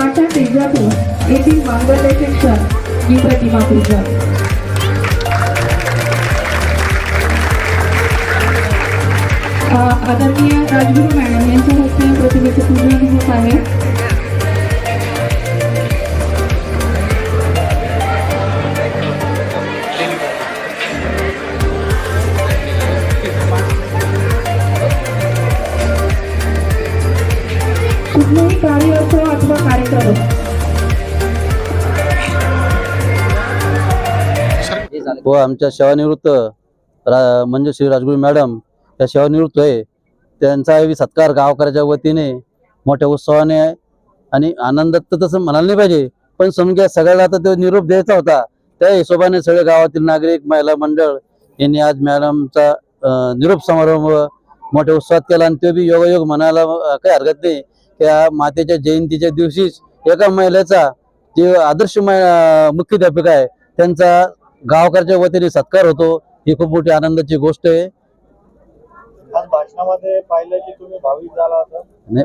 आई उजळले तेजातून येथील मांगल्य शिक्षण ही प्रतिमा पूजन आदरणीय राजगुरू मॅडम यांच्या हस्ते प्रतिमेचे पूजन होत आहे. कार्योत्सव अथवा कार्यक्रम व हो, आमच्या सेवानिवृत्त रा म्हणजे श्री राजगुरू मॅडम या सेवानिवृत्त आहे. त्यांचा सत्कार गावकऱ्याच्या वतीने मोठ्या उत्सवाने आणि आनंदात तर तसं म्हणायला नाही पाहिजे पण समजा सगळ्याला आता तो निरोप द्यायचा होता. त्या हिशोबाने सगळे गावातील नागरिक महिला मंडळ यांनी आज मॅडमचा निरोप समारंभ मोठ्या उत्सवात केला आणि तो बी योगायोग म्हणायला काही हरकत नाही. त्या मातेच्या जयंतीच्या दिवशीच एका महिलेचा जे आदर्श मुख्याध्यापिका आहे त्यांचा गावकऱ्याच्या वतीने सत्कार होतो. ही खूप मोठी आनंदाची गोष्ट आहे. आज भाषणामध्ये पाहिलं की तुम्ही भाविक झाला होता. नाही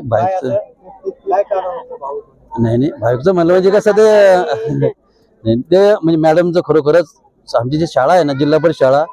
काय कारण होतं नाही नाही भाविकचं म्हणलं म्हणजे कसं ते नाही, ते म्हणजे मॅडमचं खरोखरच आमची जी शाळा आहे ना जिल्हा परिषद शाळा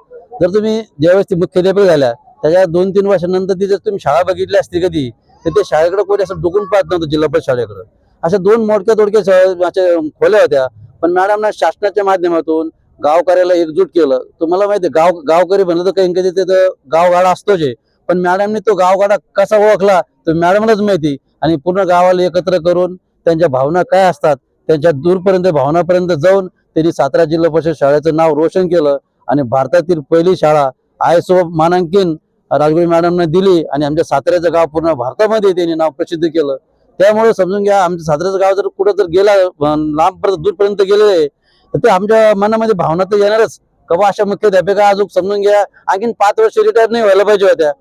जर तुम्ही ज्यावेळेस ती मुख्याध्यापक झाल्या त्याच्या दोन तीन वर्षानंतर ती जर तुम्ही शाळा बघितली असती कधी तर ते शाळेकडे कोणी असं डुकून पाहत नव्हतं जिल्हा परिषद शाळेकडे. अशा दोन मोडक्या तोडक्या खोल्या होत्या. पण मॅडमना शासनाच्या माध्यमातून गावकऱ्याला एकजूट केलं. तुम्हाला माहिती आहे, गाव गावकरी म्हणलं तर काही कधी तिथं गावगाडा असतोच आहे. पण मॅडमने तो गावगाडा कसा ओळखला तर मॅडमलाच माहिती आणि पूर्ण गावाला एकत्र करून त्यांच्या भावना काय असतात त्यांच्या दूरपर्यंत भावनापर्यंत जाऊन त्यांनी सातारा जिल्हा परिषद शाळेचं नाव रोशन केलं. आणि भारतातील पहिली शाळा आय एस ओ मानांकन राजगुरू मॅडमने दिली आणि आमच्या साताऱ्याचं गाव पूर्ण भारतामध्ये त्यांनी नाव प्रसिद्ध केलं. त्यामुळे समजून घ्या आमच्या साताऱ्याचं गाव जर कुठं जर गेला लांबपर्यंत दूरपर्यंत गेलेलं आहे तर ते आमच्या मनामध्ये भावना तर येणारच. कवा अशा मुख्याध्यापिका अजून समजून घ्या आणखीन पाच वर्ष रिटायर नाही व्हायला पाहिजे होत्या.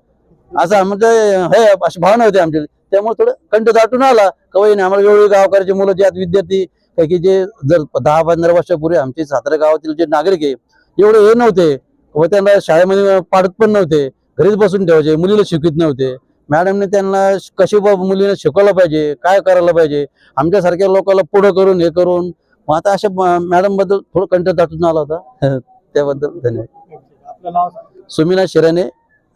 असं म्हणजे हे अशी भावना होती आमची. त्यामुळे थोडं कंठ दाटून आला. कवयीने आम्हाला वेगवेगळी गावकऱ्याची मुलं जे आहेत विद्यार्थी काही जे जर दहा पंधरा वर्षापूर्वी आमचे सातारा गावातील जे नागरिक आहे एवढे हे नव्हते. व त्यांना शाळेमध्ये पाडत पण नव्हते. घरीच बसून ठेवायचे मुलीला शिकवित नव्हते. मॅडमने त्यांना कशी मुलीला शिकवलं पाहिजे काय करायला पाहिजे आमच्यासारख्या लोकांना पुढं करून हे करून मग आता अशा मॅडमबद्दल थोडं कंठ दाटून आला होता. त्याबद्दल धन्यवाद. सुमिना शिराने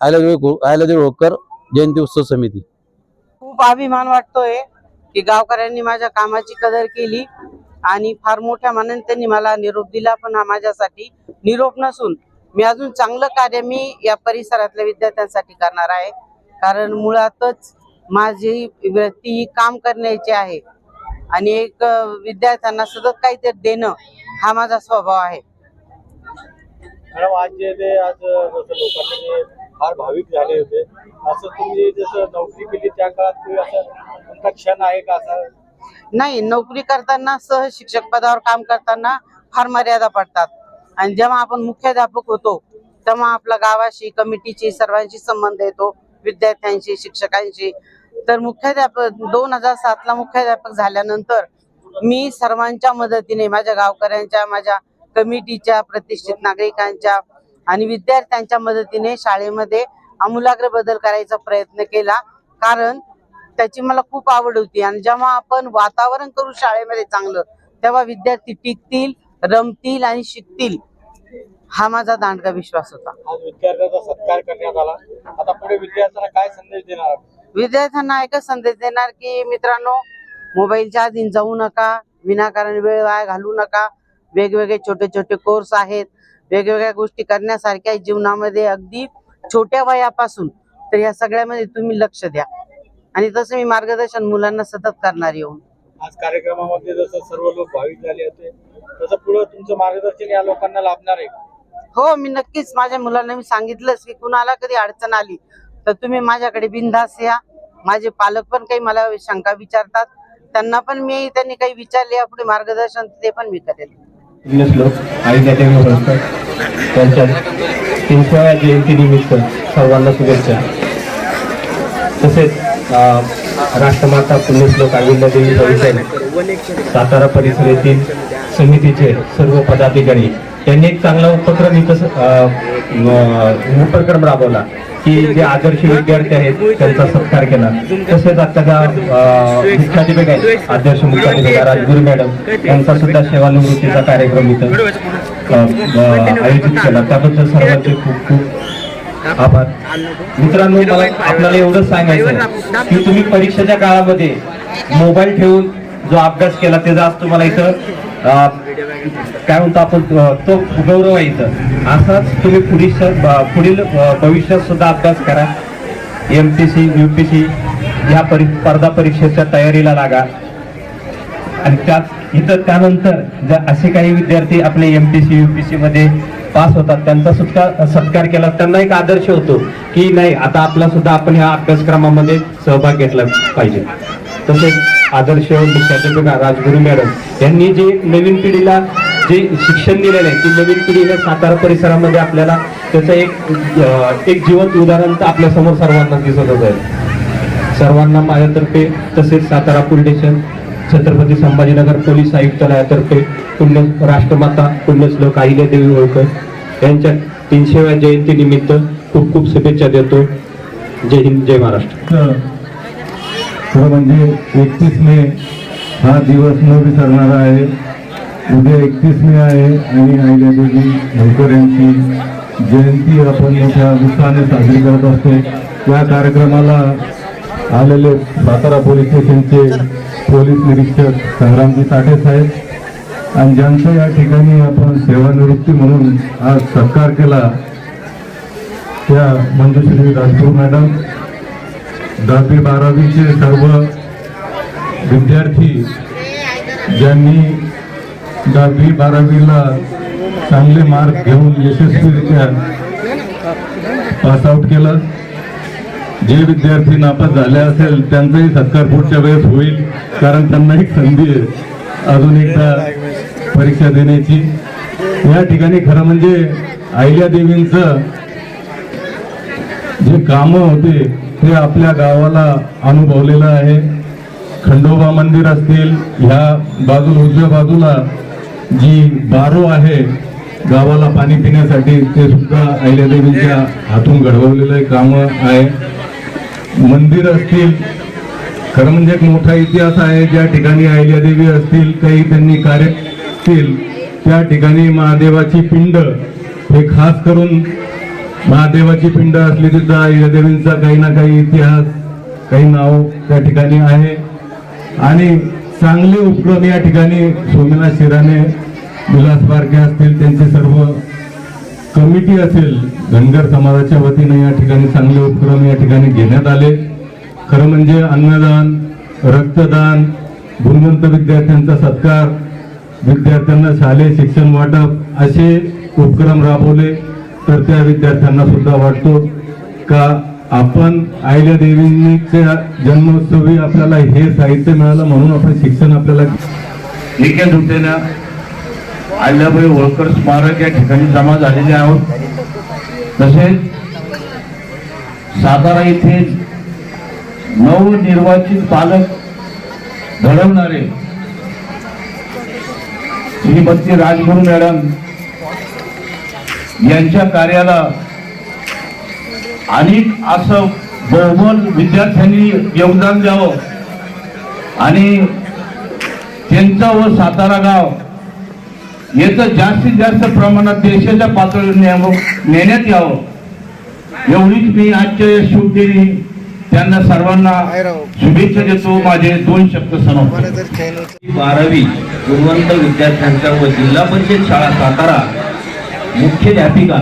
आयलादेवी आयलादेवी होळकर जयंती उत्सव समिती. खूप अभिमान वाटतोय की गावकऱ्यांनी माझ्या कामाची कदर केली आणि फार मोठ्या मनाने त्यांनी मला निरोप दिला पण माझ्यासाठी निरोप नसून मी अजून चांगलं कार्य मी या परिसरातल्या विद्यार्थ्यांसाठी करणार आहे. कारण मुळातच माझी वृत्ती ही काम करण्याची आहे. आणि एक विद्यार्थ्यांना सतत काहीतरी देणं हा माझा स्वभाव आहे. मॅडम आज जे ते आज जसं लोकांनी फार भाविक झाले होते असं तुम्ही जसं नोकरी केली त्या काळात तुम्ही असं कोणता क्षण आहे का असा? नाही नोकरी करताना सह शिक्षक पदावर काम करताना फार मर्यादा पडतात. आणि जेव्हा आपण मुख्याध्यापक होतो तेव्हा आपल्या गावाशी कमिटीची सर्वांशी संबंध येतो विद्यार्थ्यांशी शिक्षकांशी. तर मुख्याध्यापक दोन हजार सातला मुख्याध्यापक झाल्यानंतर मी सर्वांच्या मदतीने माझ्या गावकऱ्यांच्या माझ्या कमिटीच्या प्रतिष्ठित नागरिकांच्या आणि विद्यार्थ्यांच्या मदतीने शाळेमध्ये आमूलाग्र बदल करायचा प्रयत्न केला. कारण त्याची मला खूप आवड होती आणि जेव्हा आपण वातावरण करू शाळेमध्ये चांगलं तेव्हा विद्यार्थी टिकतील रमतील आणि शिकतील. हा माझा दांडगा विश्वास होता. आज विद्यार्थ्याचा सत्कार करण्यात आला. आता पुढे विद्यार्थ्यांना काय संदेश देणार? विद्यार्थ्यांना एकच संदेश देणार की मित्रांनो मोबाईलच्या आधीन जाऊ नका विनाकारण वेळ वाया घालवू नका. वेगवेगळे छोटे छोटे कोर्स आहेत. वेगवेगळ्या गोष्टी करण्यासारख्या जीवनामध्ये अगदी छोट्या वयापासून तर या सगळ्यामध्ये तुम्ही लक्ष द्या. आणि तसं मी मार्गदर्शन मुलांना सतत करणार येऊन. आज कार्यक्रमामध्ये जसं सर्व लोक भाविक झाले होते तसं पुढे तुमचं मार्गदर्शन या लोकांना लाभणार आहे. हो मी नक्कीच माझ्या मुलांना मी सांगितलंच की कुणाला कधी अडचण आली तर तुम्ही माझ्याकडे बिनधास या. माझे पालक पण काही मला शंका विचारतात. त्यांना पण मी त्यांनी काही विचारले आपले मार्गदर्शन ते पण मी करेल. त्यांच्या जयंतीनिमित्त सर्वांना शुभेच्छा. तसेच राष्ट्रमाता पुण्यश्लोक अहिल्यादेवी देवी सातारा परिसर येथील समितीचे सर्व पदाधिकारी त्यांनी एक चांगला उपक्रम इथं उपक्रम राबवला की जे आदर्श विद्यार्थी आहेत त्यांचा सत्कार केला. तसेच आत्ताच्या अं, मुख्याध्यापक आहेत आदर्श मुख्याध्यापिका राजगुरू मॅडम यांचा सुद्धा सेवानिवृत्तीचा कार्यक्रम इथं आयोजित केला. त्याबद्दल सर्वांचे खूप खूप आभार. मित्रांनो मला आपल्याला एवढंच सांगायचं की तुम्ही परीक्षेच्या काळामध्ये मोबाईल ठेवून जो अभ्यास केला त्याचा आज तुम्हाला इथं काय म्हणतो आपण तो गौरव आहे इथं. असाच तुम्ही पुढील पुढील भविष्यात सुद्धा अभ्यास करा. M P C U P C ह्या परी स्पर्धा परीक्षेच्या तयारीला लागा. आणि त्यात इथं त्यानंतर जर असे काही विद्यार्थी आपले M P C U P C मध्ये पास होतात त्यांचा सुद्धा सत्कार केला. त्यांना एक आदर्श होतो की नाही आता आपला सुद्धा आपण ह्या अभ्यासक्रमामध्ये सहभाग घेतला पाहिजे. तसेच आदर्श मुख्याध्यापिका राजगुरू मॅडम यांनी जे नवीन पिढीला जे शिक्षण दिलेलं आहे ती नवीन पिढी सातारा परिसरामध्ये आपल्याला त्याचं एक एक जिवंत उदाहरण तर आपल्यासमोर सर्वांना दिसत होत. आहे सर्वांना माझ्यातर्फे तसेच Satara police station Chhatrapati Sambhajinagar police आयुक्तालयातर्फे पुण्य राष्ट्रमाता पुण्यश्लोक अहिल्यादेवी होळकर यांच्या तीनशेव्या जयंतीनिमित्त खूप खूप शुभेच्छा देतो. जय हिंद जय महाराष्ट्र. खरं म्हणजे एकतीस मे हा दिवस न विसरणारा आहे. उद्या एकतीस मे आहे आणि अहिल्यादेवी होळकर यांची जयंती आपण मोठ्या उत्साहाने साजरी करत असतो. या कार्यक्रमाला आलेले सातारा पोलीस स्टेशनचे पोलीस निरीक्षक संग्रामजी साठे साहेब आणि ज्यांचं या ठिकाणी आपण सेवानिवृत्ती म्हणून आज सत्कार केला त्या मंजुश्री राजपूर मॅडम दहावी बारावीचे सर्व विद्यार्थी ज्यांनी दहावी बारावीला चांगले मार्क घेऊन यशस्वीरित्या पासआउट केलं. जे विद्यार्थी नापास झाले असेल त्यांचाही सत्कार पुढच्या वेळेस होईल कारण त्यांना एक संधी आहे अजून एकदा परीक्षा देण्याची. या ठिकाणी खरं म्हणजे अहिल्या देवींचं जे कामं होते ते आपल्या गावाला अनुभवलेलं आहे. खंडोबा मंदिर असतील ह्या बाजूला उजव्या बाजूला जी बारो आहे गावाला पाणी पिण्यासाठी ते सुद्धा अहिल्यादेवींच्या हातून घडवलेलं काम आहे. मंदिर असतील खरं म्हणजे एक मोठा इतिहास आहे ज्या ठिकाणी अहिल्यादेवी असतील काही त्यांनी कार्य असतील त्या ठिकाणी महादेवाची पिंड हे खास करून महादेवाची पिंड असली तिथं अहिल्यादेवींचा काही ना काही इतिहास काही नाव त्या ठिकाणी आहे. आणि चांगले उपक्रम या ठिकाणी सोमनाथ शिराने विलास बारके असतील त्यांचे सर्व कमिटी असेल धनगर समाजाच्या वतीने या ठिकाणी चांगले उपक्रम या ठिकाणी घेण्यात आले. खरं म्हणजे अन्नदान रक्तदान गुणवंत विद्यार्थ्यांचा सत्कार विद्यार्थ्यांना शालेय शिक्षण वाटप असे उपक्रम राबवले. तर त्या विद्यार्थ्यांना सुद्धा वाटतो का आपण आईल्या देवीच्या जन्मोत्सवी आपल्याला हे साहित्य मिळालं म्हणून आपण शिक्षण आपल्याला एका दुसऱ्यानं अहिल्याबाई होळकर स्मारक या ठिकाणी जमा झालेले आहोत. तसेच सातारा येथे नवनिर्वाचित पालक घडवणारे श्रीमती राजगुरू मॅडम यांच्या कार्याला अनेक असं बहुमोल विद्यार्थ्यांनी योगदान द्यावं. आणि त्यांचा व सातारा गाव याचं जास्तीत जास्त प्रमाणात देशाच्या पातळीवर न्यावं नेण्यात यावं. एवढीच मी आजच्या या शुभदिनी त्यांना सर्वांना शुभेच्छा देतो. माझे दोन शब्द सनवतो बारावी गुणवंत विद्यार्थ्यांचा व जिल्हा परिषद शाळा सातारा मुख्याध्यापिका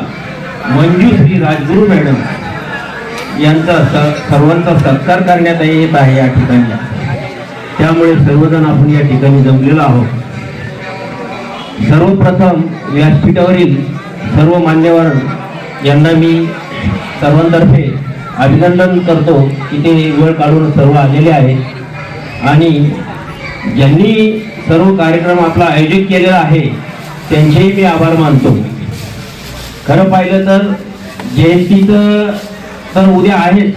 मंजूश्री राजगुरू मॅडम यांचा स- सर्वांचा सत्कार करण्यात येत आहे या ठिकाणी. त्यामुळे सर्वजण आपण या ठिकाणी जमलेलो आहोत. सर्वप्रथम व्यासपीठावरील सर्व मान्यवर यांना मी सर्वांतर्फे अभिनंदन करतो की ते वेळ काढून सर्व आलेले आहे. आणि ज्यांनी सर्व कार्यक्रम आपला आयोजित केलेला आहे त्यांचेही मी आभार मानतो. खरं पाहिलं तर जयंतीचं तर उद्या आहेच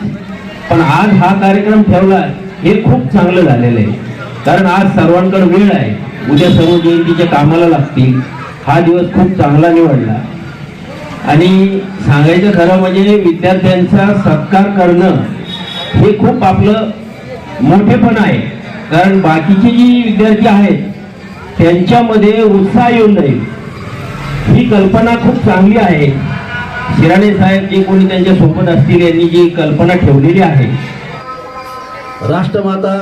पण आज हा कार्यक्रम ठेवला हे खूप चांगलं झालेलं आहे. कारण आज सर्वांकडे वेळ आहे. उद्या सर्व जयंतीच्या कामाला लागतील. हा दिवस खूप चांगला निवडला. आणि सांगायचं खरं म्हणजे विद्यार्थ्यांचा सत्कार करणं हे खूप आपलं मोठेपण आहे. कारण बाकीचे जी विद्यार्थी आहेत त्यांच्यामध्ये उत्साह येऊन जाईल. ही कल्पना खूप चांगली आहे. शिराणे साहेब जे कोणी त्यांच्यासोबत असतील यांनी जी कल्पना ठेवलेली आहे. राष्ट्रमाता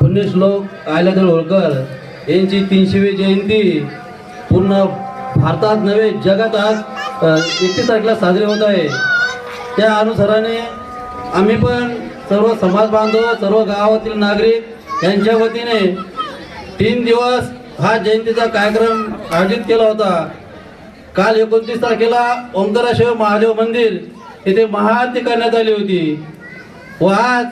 पुण्यश्लोक आयल्यादर होळकर यांची तीनशेवी जयंती पूर्ण भारतात नव्हे जगात आज एकतीस तारखेला साजरी होत आहे. त्या अनुसाराने आम्ही पण सर्व समाज बांधव सर्व गावातील नागरिक यांच्या वतीने तीन दिवस हा जयंतीचा कार्यक्रम आयोजित केला होता. काल एकोणतीस तारखेला ओंकाराशिव महादेव मंदिर येथे महाआरती करण्यात आली होती. व आज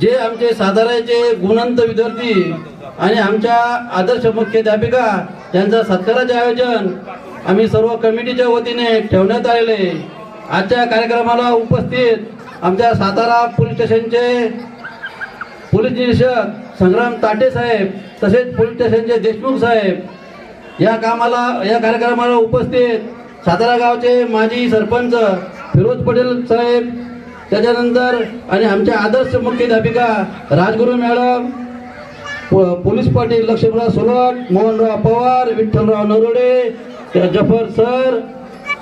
जे आमचे साताऱ्याचे गुणवंत विद्यार्थी आणि आमच्या आदर्श मुख्याध्यापिका यांचं सत्काराचे आयोजन आम्ही सर्व कमिटीच्या वतीने ठेवण्यात आलेले आजच्या कार्यक्रमाला उपस्थित आमच्या सातारा पोलीस स्टेशनचे पोलीस निरीक्षक संग्राम ताटे साहेब तसेच पोलीस स्टेशनचे देशमुख साहेब या कामाला या कार्यक्रमाला उपस्थित सातारा गावचे माजी सरपंच फिरोज पटेल साहेब त्याच्यानंतर आणि आमच्या आदर्श मुख्याध्यापिका राजगुरू मॅडम प- पोलीस पाटील लक्ष्मणराव सोलट मोहनराव पवार विठ्ठलराव नरोडे जफर सर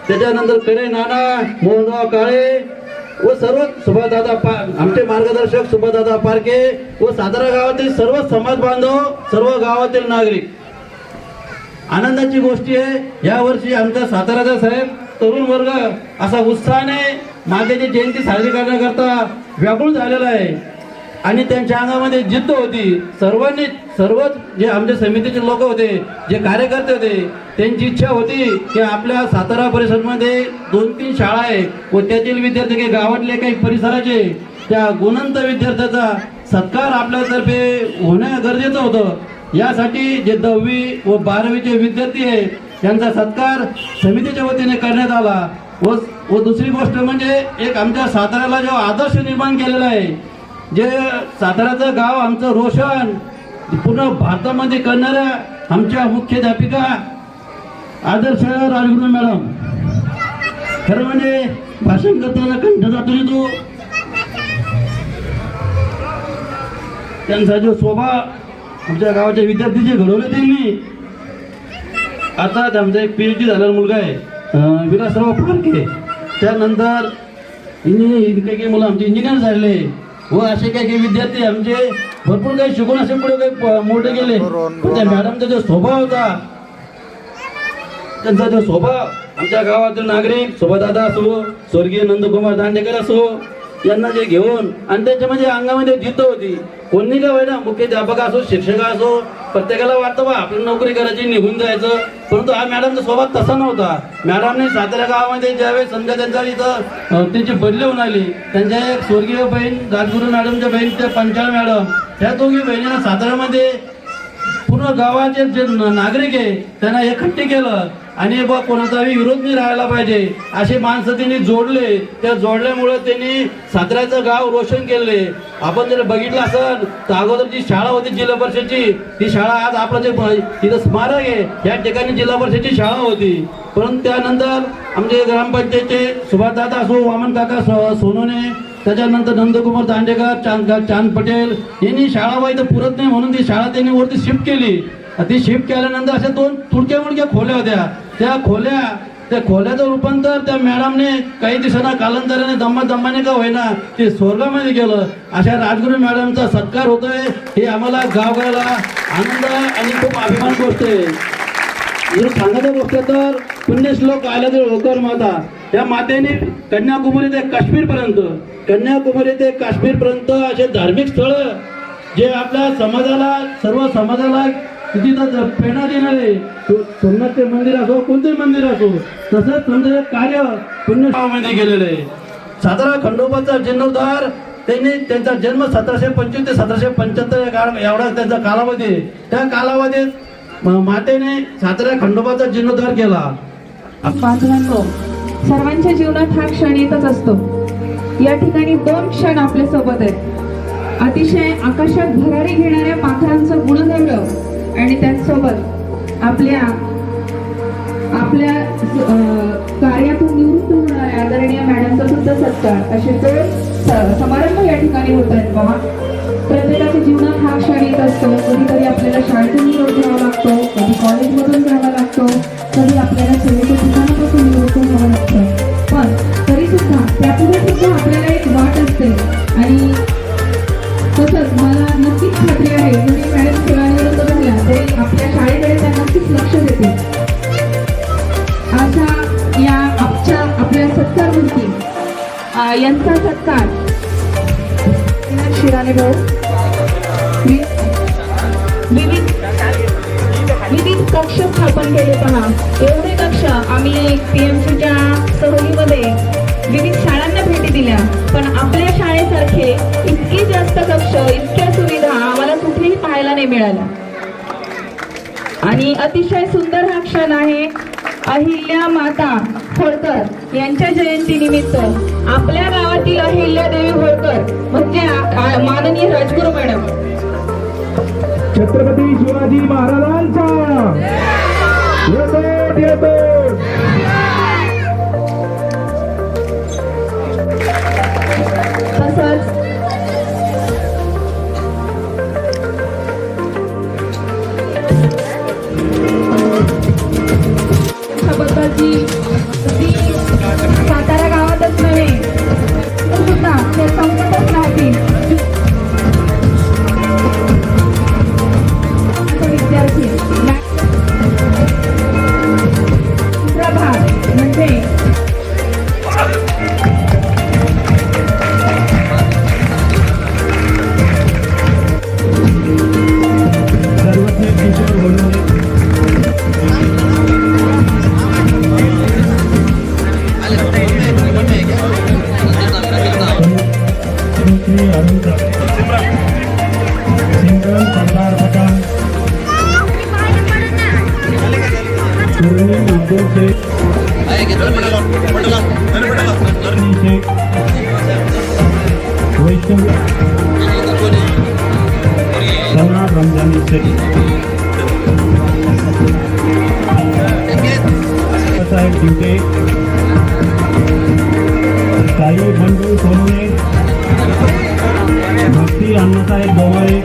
त्याच्यानंतर करे नाना मोहनराव काळे व सर्व सुभाषदादा पा आमचे मार्गदर्शक सुभाषदादा पारके व सातारा गावातील सर्व समाज बांधव सर्व गावातील नागरिक. आनंदाची गोष्टी आहे यावर्षी आमचा साताराचा साहेब तरुण वर्ग असा उत्साहाने मातेची जयंती साजरी करण्याकरता व्याकुळ झालेला आहे. आणि त्यांच्या अंगामध्ये जिद्द होती. सर्वांनी सर्वच जे आमच्या समितीचे लोक होते जे कार्यकर्ते होते त्यांची इच्छा होती की आपल्या सातारा परिसरमध्ये दोन तीन शाळा आहे. व त्यातील विद्यार्थी काही गावातले काही परिसराचे त्या गुणवंत विद्यार्थ्याचा सत्कार आपल्यातर्फे होणं गरजेचं होतं. यासाठी जे दहावी व बारावीचे विद्यार्थी आहे त्यांचा सत्कार समितीच्या वतीने करण्यात आला. व व दुसरी गोष्ट म्हणजे एक आमच्या साताऱ्याला जो आदर्श निर्माण केलेला आहे जे साताऱ्याचं गाव आमचं रोशन पूर्ण भारतामध्ये करणाऱ्या आमच्या मुख्याध्यापिका आदर्श राजगुरू मॅडम. खरं म्हणजे भाषण करताना कंठ जातो तो. त्यांचा जो स्वभाव आमच्या गावाच्या विद्यार्थी जे घडवले त्यांनी. आता आमचा एक पीएच डी झालेला मुलगा आहे. विलासराव फारके त्यानंतर इंजिनियर काही काही मुलं आमचे इंजिनियर झाले. व असे काही काही विद्यार्थी आमचे भरपूर काही शिकून असे पुढे काही प- मोठे गेले. पण त्या मॅडमचा जो स्वभाव होता त्यांचा जो स्वभाव आमच्या गावातील नागरिक सोबतदादा असो स्वर्गीय नंदकुमार दांडेकर असो यांना जे घेऊन आणि त्यांच्यामध्ये म्हणजे अंगामध्ये जिद्द होती. कोणी का होईना मुख्याध्यापक असो शिक्षक असो प्रत्येकाला वाटतं बा आपली नोकरी करायची निघून जायचं. परंतु हा मॅडमचा स्वभाव तसा नव्हता. मॅडमने सातारा गावामध्ये ज्यावेळेस समजा त्यांचा इथं त्यांची बदली होऊन आली त्यांच्या एक स्वर्गीय बहीण राजगुरू मॅडमच्या बहीण त्या पंचाळ मॅडम त्या दोघी बहिणींना साताऱ्यामध्ये पूर्ण गावाचे जे नागरिक आहे त्यांना एकट्टी केलं. आणि बा कोणाचाही विरोध नाही राहायला पाहिजे. असे माणसं त्यांनी जोडले. त्या जोडल्यामुळे त्यांनी साताऱ्याचं गाव रोशन केले. आपण जर बघितलं असेल तर अगोदर जी शाळा होती जिल्हा परिषदची ती शाळा आज आपलं जे तिथं स्मारक आहे या ठिकाणी जिल्हा परिषदची शाळा होती. परंतु त्यानंतर आमचे ग्रामपंचायतचे सुभाषदादा असो वामन काका सो- त्याच्यानंतर नंदकुमार दांडेकर चांद चांद पटेल यांनी शाळा वाईट पुरत नाही म्हणून ती शाळा त्यांनी वरती शिफ्ट केली. ती शिफ्ट केल्यानंतर अशा दोन तुडक्या मुडक्या खोल्या होत्या. त्या खोल्या त्या खोल्याचं रूपांतर त्या मॅडमने काही दिवसांना कालांतराने दम्मा दम्माने का होईना ते स्वर्गामध्ये गेलं अशा राजगुरू मॅडमचा सत्कार होतोय. हे आम्हाला गावगायला आनंद आणि खूप अभिमान गोष्ट आहे जर सांगायचं गोष्ट तर पुण्यश्लोक तर होकर माता. त्या मातेने कन्याकुमारी ते काश्मीरपर्यंत कन्याकुमारी ते काश्मीरपर्यंत असे धार्मिक स्थळ जे आपल्या समाजाला सर्व समाजाला तिथं प्रेरणा देणारे सो- सोमनाथचे मंदिर असो कोणतेही मंदिर असो तसंच तुमचं हे कार्य पुण्यश्लोकामध्ये गेलेलं आहे. सातारा खंडोबाचा जीर्णोद्धार त्यांनी त्यांचा जन्म सतराशे पंचवीस ते सतराशे पंच्याहत्तर या काळ एवढा त्यांचा कालावधी. त्या कालावधीत मातेने सातारा खंडोबाचा जीर्णोद्धार केला. बांधवांनो सर्वांच्या जीवनात हा क्षण येतच असतो. या ठिकाणी दोन क्षण आपल्यासोबत आहेत. अतिशय आकाशात भरारी घेणाऱ्या पाखरांचं गुणधर्म आणि त्याचसोबत आपल्या आपल्या कार्यातून निवृत्त होणाऱ्या आदरणीय मॅडमचा सुद्धा सत्कार असे दोन समारंभ या ठिकाणी होत आहेत पहा प्रत्येकाच्या जीवनात हा क्षण येत असतो. कधीतरी आपल्याला शाळेतून निरोप घ्यावा लागतो कधी कॉलेजमधून घ्यावा लागतो कधी आपल्याला सेवेच्या ठिकाणापासून यांचा सत्कार शिराने भाऊ. विविध विविध कक्ष स्थापन केले पहा एवढे कक्ष आम्ही पीएमसीच्या सहलीमध्ये विविध शाळांना भेटी दिल्या. पण आपल्या शाळेसारखे इतके जास्त कक्ष इतक्या सुविधा आम्हाला कुठेही पाहायला नाही मिळाल्या. आणि अतिशय सुंदर हा क्षण आहे अहिल्या माता होळकर यांच्या जयंती निमित्त आपल्या गावातील अहिल्या देवी होळकर म्हणजे माननीय राजगुरू मॅडम. छत्रपती शिवाजी महाराजांचा. साहेब दिवटे साई बंडू सोनवणे भक्ती अण्णासाहेब गवळे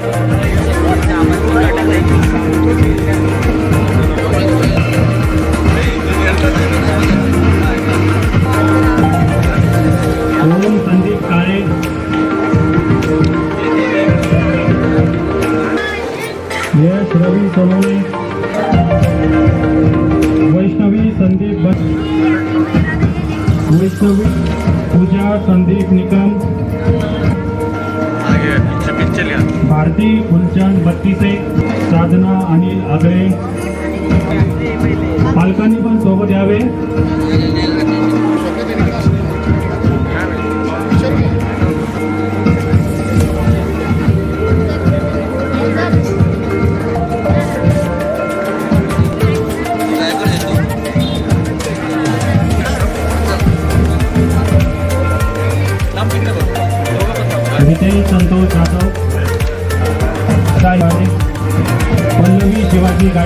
वैष्णवी रवी वैष्णवी संदीप वैष्णवी पूजा संदीप निकम. भारती फुलचंद बत्तीसे साधना अनिल आगळे पालकांनी पण सोबत यावे.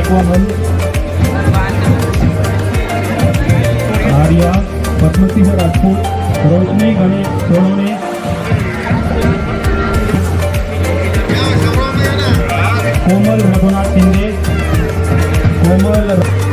शिवाजी गायकवाड आर्या पद्मसिंह राजपूत रोशनी गणेश सोनवणे. कोमल रघुनाथ शिंदे. कोमल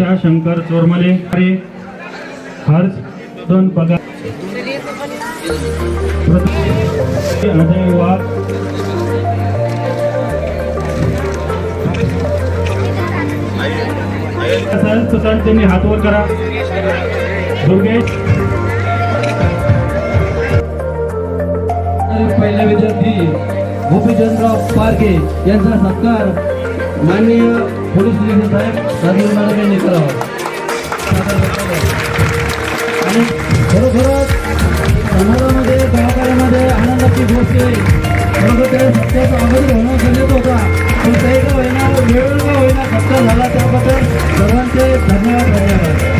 अध्यक्षा शंकर चोरमले हर्ष दोन पगार. अजय वाघ असेल त्यांनी हातवर करा. दुर्गेश पहिला विद्यार्थी गोपीचंदराव पारखे यांचा सत्कार माननीय पोलीस निरीक्षक साहेब राजीव मॅडम यांनी करावा आणि खरोखरच समाजामध्ये कलाकारामध्ये आनंदाची गोष्ट आहे. खरोखर त्या सत्याचा अमली होणं गरजेचं होता. पण कोणताही का होईना वेळ का होईना सत्ता झाला त्याबद्दल सर्वांचे धन्यवाद धन्यवाद